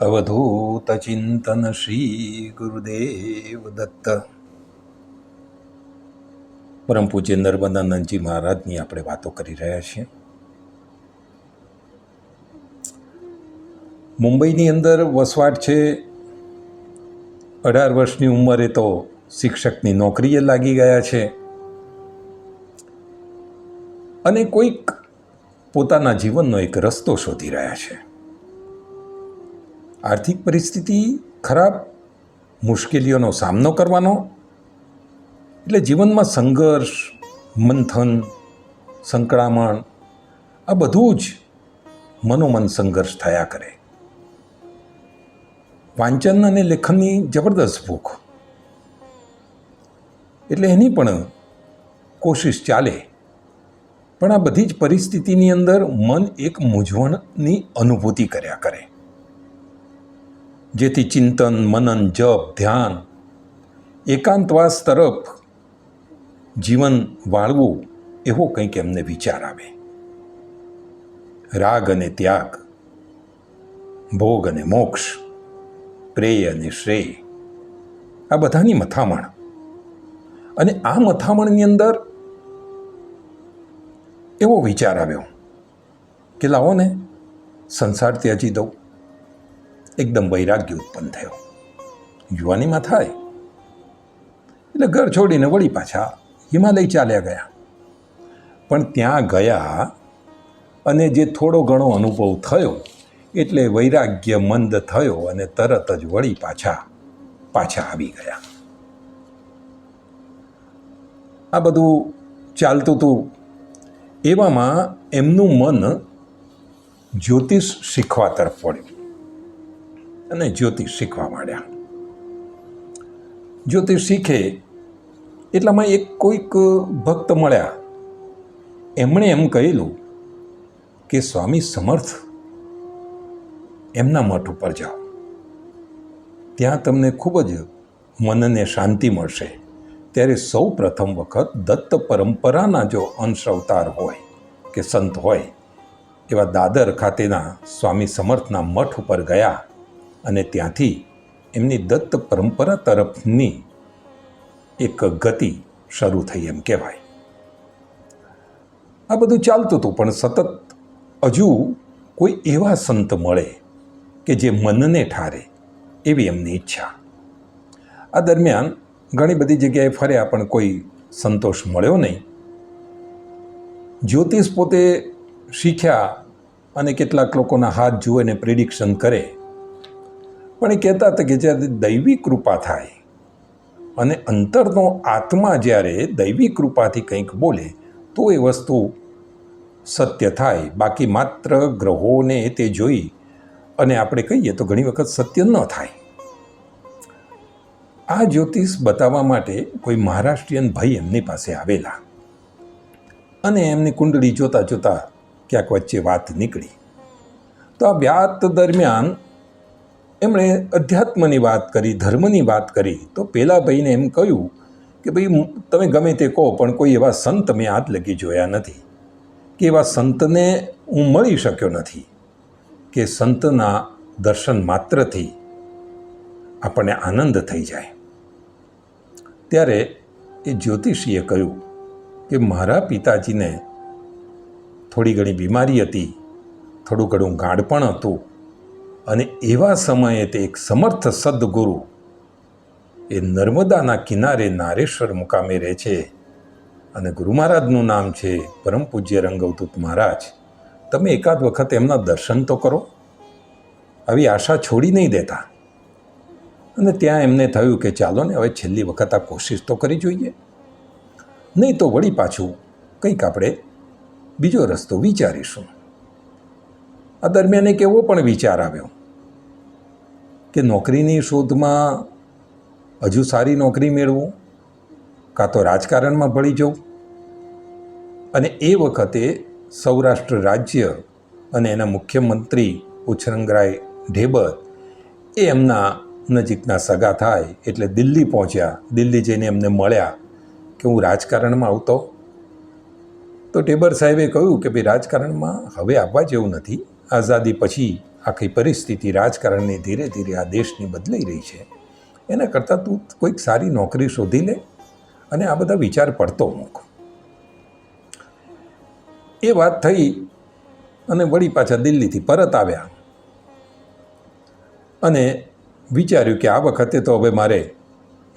અવધૂત ચિંતન શ્રી ગુરુદેવ દત્ત પરમ પૂજ્ય નર્મદાનંદજી મહારાજની આપણે વાતો કરી રહ્યા છીએ મુંબઈની અંદર વસવાટ છે અઢાર વર્ષની ઉંમરે તો શિક્ષકની નોકરીએ લાગી ગયા છે અને કોઈક પોતાના જીવનનો એક રસ્તો શોધી રહ્યા છે આર્થિક પરિસ્થિતિ ખરાબ, મુશ્કેલીઓનો સામનો કરવાનો, એટલે જીવનમાં સંઘર્ષ, મંથન, સંકળામણ, આ બધું જ મનોમન સંઘર્ષ થયા કરે. વાંચન અને લેખનની જબરદસ્ત ભૂખ. એટલે એની પણ કોશિશ ચાલે. પણ આ બધી જ પરિસ્થિતિની અંદર મન એક મૂંઝવણની અનુભૂતિ કર્યા કરે. જેથી ચિંતન, મનન, જપ, ધ્યાન, એકાંતવાસ તરફ જીવન વાળવું એવો કંઈક એમને વિચાર આવે. રાગ અને ત્યાગ, ભોગ અને મોક્ષ, પ્રેય અને શ્રેય, આ બધાની મથામણ. અને આ મથામણની અંદર એવો વિચાર આવ્યો કે લાવો ને, સંસાર ત્યાજી દઉં. એકદમ વૈરાગ્ય ઉત્પન્ન થયો. યુવાનીમાં થાય. એટલે ઘર છોડીને વળી પાછા હિમાલય ચાલ્યા ગયા. પણ ત્યાં ગયા અને જે થોડો ઘણો અનુભવ થયો, એટલે વૈરાગ્ય મંદ થયો અને તરત જ વળી પાછા પાછા આવી ગયા. આ બધું ચાલતું હતું. એવામાં એમનું મન જ્યોતિષ શીખવા તરફ વળ્યું. અને જ્યોતિષ શીખવા માંડ્યા. જ્યોતિષ શીખે એટલામાં એક કોઈક ભક્ત મળ્યા. એમણે એમ કહેલું કે, સ્વામી સમર્થ, એમના મઠ ઉપર જાઓ. ત્યાં તમને ખૂબ જ મનને શાંતિ મળશે. ત્યારે સૌ પ્રથમ વખત દત્ત પરંપરાના જો અંશ અવતાર હોય કે સંત હોય, એવા દાદર ખાતેના સ્વામી સમર્થના મઠ ઉપર ગયા અને ત્યાંથી એમની દત્ત પરંપરા તરફની એક ગતિ શરૂ થઈ એમ કહેવાય. આ બધું ચાલતું હતું, પણ સતત હજુ કોઈ એવા સંત મળે કે જે મનને ઠારે એવી એમની ઈચ્છા. આ દરમિયાન ઘણી બધી જગ્યાએ ફર્યા, પણ કોઈ સંતોષ મળ્યો નહીં. જ્યોતિષ પોતે શીખ્યા અને કેટલાક લોકોના હાથ જુએ ને પ્રિડિક્શન કરે. પણ એ કહેતા હતા કે જ્યારે દૈવી કૃપા થાય અને અંતરનો આત્મા જ્યારે દૈવી કૃપાથી કંઈક બોલે, તો એ વસ્તુ સત્ય થાય. બાકી માત્ર ગ્રહોને તે જોઈ અને આપણે કહીએ તો ઘણી વખત સત્ય ન થાય. આ જ્યોતિષ બતાવવા માટે કોઈ મહારાષ્ટ્રીયન ભાઈ એમની પાસે આવેલા અને એમની કુંડળી જોતાં જોતાં ક્યાંક વચ્ચે વાત નીકળી. તો આ વ્યાત દરમિયાન એમણે અધ્યાત્મની વાત કરી, ધર્મની વાત કરી, તો પેલા ભાઈને એમ કહ્યું કે ભાઈ તમે ગમે તે કહો, પણ કોઈ એવા સંત મેં આજ લગી જોયા નથી. કે એવા સંતને હું મળી શક્યો નથી. કે સંતના દર્શન માત્રથી આપણને આનંદ થઈ જાય. ત્યારે એ જ્યોતિષીએ કહ્યું કે, મારા પિતાજીને થોડી ઘણી બીમારી હતી, થોડું ઘણું ગાઢ પણ હતું અને એવા સમયે તે એક સમર્થ સદગુરુ એ નર્મદાના કિનારે નારેશ્વર મુકામે રહે છે. અને ગુરુ મહારાજનું નામ છે પરમ પૂજ્ય રંગવદૂત મહારાજ. તમે એકાદ વખત એમના દર્શન તો કરો. આવી આશા છોડી નહીં દેતા. અને ત્યાં એમને થયું કે ચાલો ને હવે છેલ્લી વખત આ કોશિશ તો કરી જોઈએ. નહીં તો વળી પાછું કંઈક આપણે બીજો રસ્તો વિચારીશું. આ દરમિયાન એક એવો પણ વિચાર આવ્યો. કે નોકરીની શોધમાં હજુ સારી નોકરી મેળવું, કાં તો રાજકારણમાં ભળી જવું? અને એ વખતે સૌરાષ્ટ્ર રાજ્ય અને એના મુખ્યમંત્રી ઉછરંગરાય ઢેબર એ એમના નજીકના સગા થાય એટલે દિલ્હી પહોંચ્યા. દિલ્હી જઈને એમને મળ્યા કે હું રાજકારણમાં આવતો. તો ટેબર સાહેબે કહ્યું કે ભાઈ રાજકારણમાં હવે આવવા જેવું નથી. આઝાદી પછી આખી પરિસ્થિતિ રાજકારણની ધીરે ધીરે આ દેશની બદલાઈ રહી છે. એના કરતાં તું કોઈક સારી નોકરી શોધી લે અને આ બધા વિચાર પડતો મૂક. એ વાત થઈ અને વળી પાછા દિલ્હીથી પરત આવ્યા. અને વિચાર્યું કે આ વખતે તો હવે મારે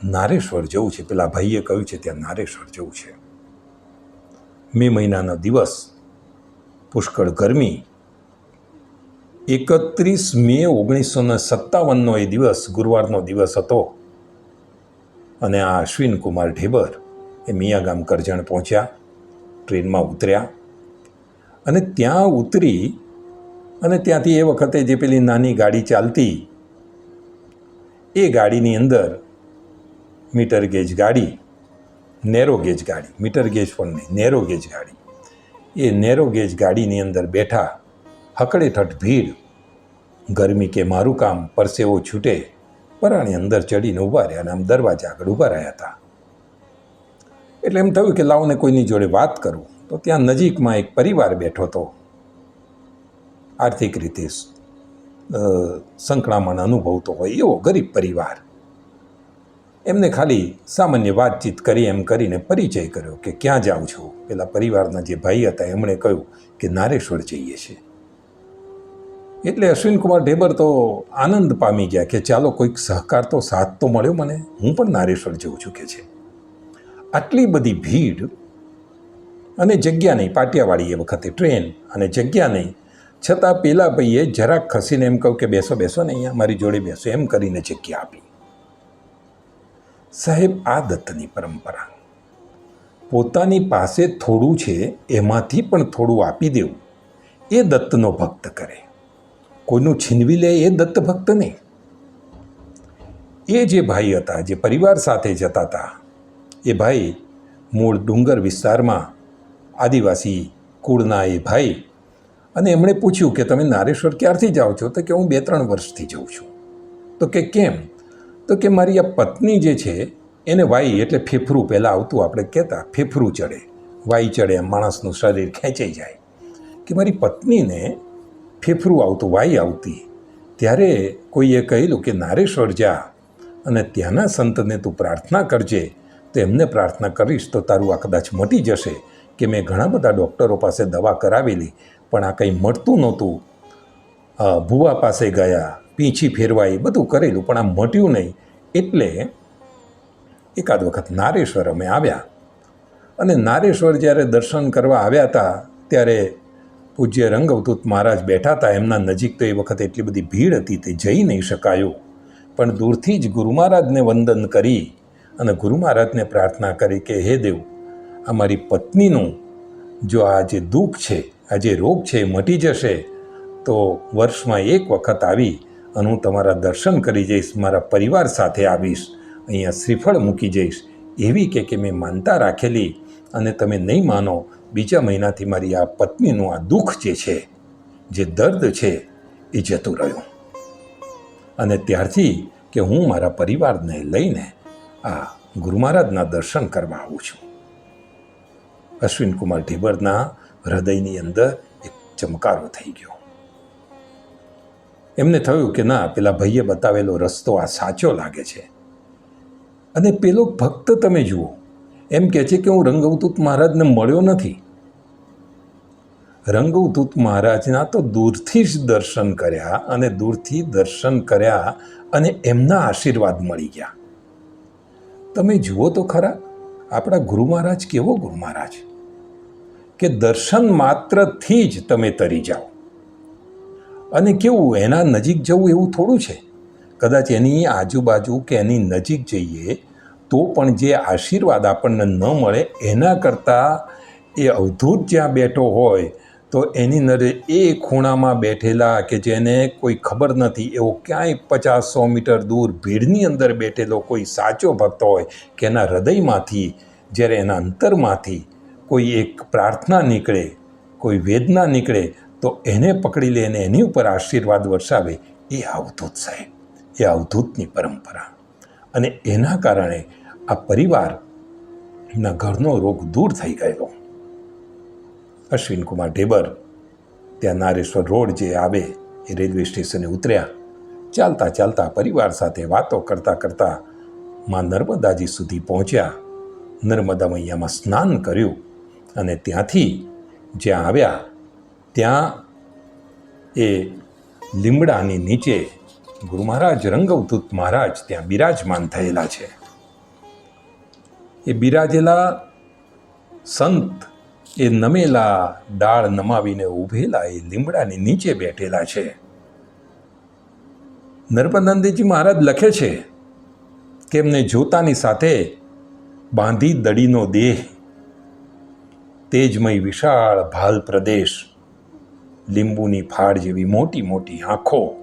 નારેશ્વર જવું છે. પેલા ભાઈએ કહ્યું છે ત્યાં નારેશ્વર જવું છે. મે મહિનાનો દિવસ, પુષ્કળ ગરમી એકત્રીસ મે ઓગણીસો ને સત્તાવનનો એ દિવસ, ગુરુવારનો દિવસ હતો. અને આ અશ્વિન કુમાર ઢેબર એ મિયાગામ કરજણ પહોંચ્યા, ટ્રેનમાં ઉતર્યા. અને ત્યાં ઉતરી અને ત્યાંથી એ વખતે જે પેલી નાની ગાડી ચાલતી, એ ગાડીની અંદર મીટર ગેજ ગાડી, નેરો ગેજ ગાડી, મીટર ગેજ પણ નહીં, નેરો ગેજ ગાડી. એ નેરો ગેજ ગાડીની અંદર બેઠા હકડેઠઠ ભીડ ગરમી કે મારું કામ પરસેવો છૂટે, પરાણી અંદર ચડીને ઊભા રહ્યા અને આમ દરવાજા આગળ ઊભા રહ્યા હતા. એટલે એમ થયું કે લાવને કોઈની જોડે વાત કરું. તો ત્યાં નજીકમાં એક પરિવાર બેઠો હતો. આર્થિક રીતે સંકળામણ અનુભવતો હોય એવો ગરીબ પરિવાર. એમને ખાલી સામાન્ય વાતચીત કરી એમ કરીને પરિચય કર્યો કે ક્યાં જાઉં છું? પેલા પરિવારના જે ભાઈ હતા, એમણે કહ્યું કે નારેશ્વર જઈએ છીએ. એટલે અશ્વિનકુમાર ઢેબર તો આનંદ પામી ગયા કે ચાલો કોઈક સહકાર તો સાથ તો મળ્યો મને. હું પણ નારેશ્વર જઉં છું કે છે. આટલી બધી ભીડ અને જગ્યા નહીં પાટિયાવાળી એ વખતે ટ્રેન અને જગ્યા નહીં. છતાં પેલા ભાઈએ જરાક ખસીને એમ કહ્યું કે બેસો બેસો ને અહીંયા, મારી જોડે બેસો, એમ કરીને જગ્યા આપી. સાહેબ, આ દત્તની પરંપરા. પોતાની પાસે થોડું છે, એમાંથી પણ થોડું આપી દેવું. એ દત્તનો ભક્ત કરે. કોઈનું છીનવી લે એ દત્ત ભક્ત નહીં. એ જે ભાઈ હતા, જે પરિવાર સાથે જતા હતા, એ ભાઈ મૂળ ડુંગર વિસ્તારમાં આદિવાસી કુળના એ ભાઈ અને એમણે પૂછ્યું કે તમે નારેશ્વર ક્યારથી જાઓ છો? તો કે હું બે ત્રણ વર્ષથી જાઉં છું. તો કે કેમ? તો કે મારી આ પત્ની જે છે, એને વાઈ એટલે ફેફરું પહેલાં આવતું આપણે કહેતા, ફેફરું ચડે. વાઈ ચડે એમ, માણસનું શરીર ખેંચાઈ જાય. કે મારી પત્નીને ફેફરું આવતું, વાઈ આવતી. ત્યારે કોઈએ કહેલું કે, નારેશ્વર જા અને ત્યાંના સંતને તું પ્રાર્થના કરજે. તો એમને પ્રાર્થના કરીશ તો તારું આ કદાચ મટી જશે કે મેં ઘણા બધા ડૉક્ટરો પાસે દવા કરાવેલી, પણ આ કંઈ મળતું નહોતું. ભુવા પાસે ગયા, પીંછી ફેરવાઈ, બધું કરેલું, પણ આ મટ્યું નહીં. એટલે એકાદ વખત નારેશ્વર અમે આવ્યા. અને નારેશ્વર જ્યારે દર્શન કરવા આવ્યા હતા, ત્યારે પૂજ્ય રંગવતૂત મહારાજ બેઠા હતા એમના નજીક તો એ વખતે એટલી બધી ભીડ હતી તે જઈ નહીં શકાયું. પણ દૂરથી જ ગુરુ મહારાજને વંદન કરી અને ગુરુ મહારાજને પ્રાર્થના કરી કે, હે દેવ, આ મારી પત્નીનું જો આ જે દુઃખ છે, આ જે રોગ છે એ મટી જશે, તો વર્ષમાં એક વખત આવી અને હું તમારા દર્શન કરી જઈશ, મારા પરિવાર સાથે આવીશ, અહીંયા શ્રીફળ મૂકી જઈશ. એવી કે મેં માનતા રાખેલી અને તમે નહીં માનો, બીજા મહિનાથી મારી આ પત્નીનું આ દુઃખ જે છે, જે દર્દ છે, એ જતું રહ્યું. અને ત્યારથી કે હું મારા પરિવારને લઈને આ ગુરુ મહારાજના દર્શન કરવા આવું છું. અશ્વિન કુમાર ઢેબરના હૃદયની અંદર એક ચમકારો થઈ ગયો. એમને થયું કે ના, પેલા ભાઈએ બતાવેલો રસ્તો આ સાચો લાગે છે. અને પેલો ભક્ત તમે જુઓ એમ કહે છે કે હું રંગવતૂત મહારાજને મળ્યો નથી. રંગવતૂત મહારાજના તો દૂરથી જ દર્શન કર્યા અને દૂરથી દર્શન કર્યા અને એમના આશીર્વાદ મળી ગયા. તમે જુઓ તો ખરા, આપણા ગુરુ મહારાજ કેવો ગુરુ મહારાજ. કે દર્શન માત્રથી જ તમે તરી જાઓ. અને કેવું, એના નજીક જવું એવું થોડું છે. કદાચ એની આજુબાજુ કે એની નજીક જઈએ તો પણ જે આશીર્વાદ આપણને ન મળે, એના કરતાં એ અવધૂત જ્યાં બેઠો હોય, તો એની નરે એ ખૂણામાં બેઠેલા કે જેને કોઈ ખબર નથી, એવો ક્યાંય પચાસ સો મીટર દૂર ભીડની અંદર બેઠેલો કોઈ સાચો ભક્ત હોય, કે એના હૃદયમાંથી, જ્યારે એના અંતરમાંથી કોઈ એક પ્રાર્થના નીકળે, કોઈ વેદના નીકળે, તો એને પકડી લે અને એની ઉપર આશીર્વાદ વરસાવે, એ અવધૂત સાહેબ, એ અવધૂતની પરંપરા. અને એના કારણે આ પરિવારના ઘરનો રોગ દૂર થઈ ગયેલો. અશ્વિનકુમાર ઢેબર ત્યાં નારેશ્વર રોડ જે આવે એ રેલવે સ્ટેશને ઉતર્યા. ચાલતા ચાલતા પરિવાર સાથે વાતો કરતાં કરતાં માં નર્મદાજી સુધી પહોંચ્યા. નર્મદા મૈયામાં સ્નાન કર્યું અને ત્યાંથી જ્યાં આવ્યા ત્યાં એ લીમડાની નીચે ગુરુ મહારાજ રંગવદૂત મહારાજ ત્યાં બિરાજમાન થયેલા છે. એ બિરાજેલા સંત એ નમેલા ડાળ નમાવીને ઊભેલા એ લીમડાની નીચે બેઠેલા છે. નર્મદાનંદજી મહારાજ લખે છે કે એમને જોતાની સાથે બાંધી દડીનો દેહ, તેજમય વિશાળ ભાલ પ્રદેશ, લીંબુની ફાળ જેવી મોટી મોટી આંખો,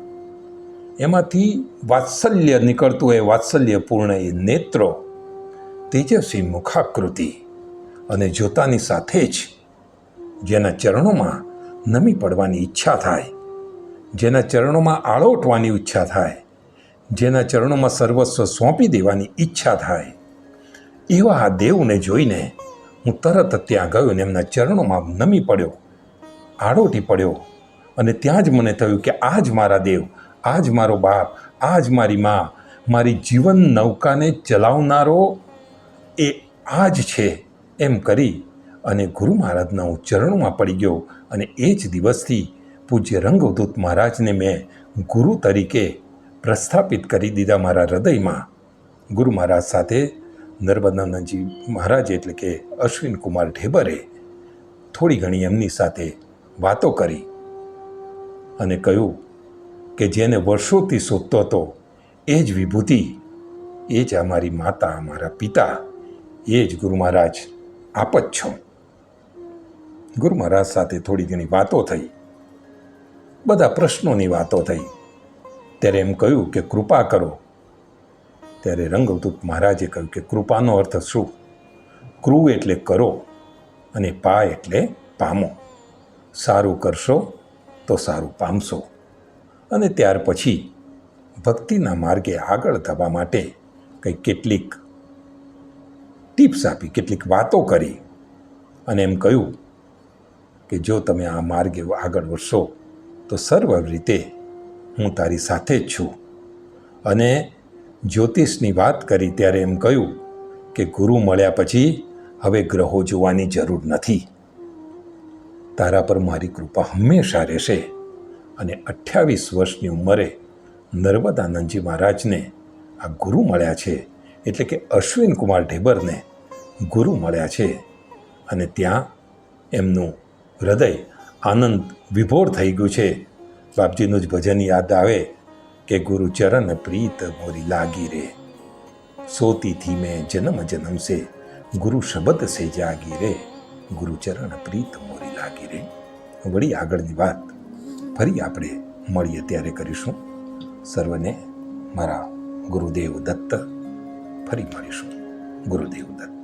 એમાંથી વાત્સલ્ય નીકળતું એ વાત્સલ્યપૂર્ણ એ નેત્રો તેજસ્વી મુખાકૃતિ અને જોતાની સાથે જ જેના ચરણોમાં નમી પડવાની ઈચ્છા થાય, જેના ચરણોમાં આળોટવાની ઈચ્છા થાય, જેના ચરણોમાં સર્વસ્વ સોંપી દેવાની ઈચ્છા થાય, એવા આ દેવને જોઈને હું તરત ત્યાં ગયો ને એમના ચરણોમાં નમી પડ્યો આડોટી પડ્યો અને ત્યાં જ મને થયું કે આ જ મારા દેવ, આ જ મારો બાપ, આ જ મારી મા, મારી જીવન નૌકાને ચલાવનારો એ આ જ છે એમ કરી અને ગુરુ મહારાજના હું ચરણોમાં પડી ગયો અને એ જ દિવસથી પૂજ્ય રંગવદૂત મહારાજને મેં ગુરુ તરીકે પ્રસ્થાપિત કરી દીધા મારા હૃદયમાં. ગુરુ મહારાજ સાથે નર્મદાનંદજી મહારાજ એટલે કે અશ્વિન કુમાર ઢેબરે થોડી ઘણી એમની સાથે વાતો કરી અને કહ્યું કે જેને વર્ષોથી શોધતો હતો, એ જ વિભૂતિ, એ જ અમારી માતા, અમારા પિતા એ જ ગુરુ મહારાજ આપ જ છો. ગુરુ મહારાજ સાથે થોડી ઘણી વાતો થઈ. બધા પ્રશ્નોની વાતો થઈ. ત્યારે એમ કહ્યું કે કૃપા કરો. ત્યારે રંગવદૂત મહારાજે કહ્યું કે કૃપાનો અર્થ શું? ક્રુ એટલે કરો અને પા એટલે પામો. સારું કરશો તો સારું પામશો. અને ત્યાર પછી ભક્તિના માર્ગે આગળ થવા માટે કંઈક કેટલીક ટિપ્સ આપી, કેટલીક વાતો કરી અને એમ કહ્યું કે જો તમે આ માર્ગે આગળ વધશો, તો સર્વ રીતે હું તારી સાથે જ છું. અને જ્યોતિષની વાત કરી ત્યારે એમ કહ્યું કે ગુરુ મળ્યા પછી હવે ગ્રહો જોવાની જરૂર નથી. તારા પર મારી કૃપા હંમેશા રહેશે અને અઠ્યાવીસ વર્ષની ઉંમરે નર્મદાનંદજી મહારાજને આ ગુરુ મળ્યા છે, એટલે કે અશ્વિન કુમાર ઢેબરને ગુરુ મળ્યા છે અને ત્યાં એમનું હૃદય આનંદ વિભોર થઈ ગયું છે. બાપજીનું જ ભજન યાદ આવે કે ગુરુ ચરણ પ્રીત મોરી લાગી રે. સોતીથી મેં જન્મ જન્મ સે ગુરુ શબ્દ સે જાગી રે. ગુરુ ચરણ પ્રીત મોરી લાગી રે. વળી આગળની વાત ફરી આપણે મળીએ ત્યારે કરીશું. સર્વને મારા ગુરુદેવ દત્ત ફરી મળીશું. ગુરુદેવ દત્ત.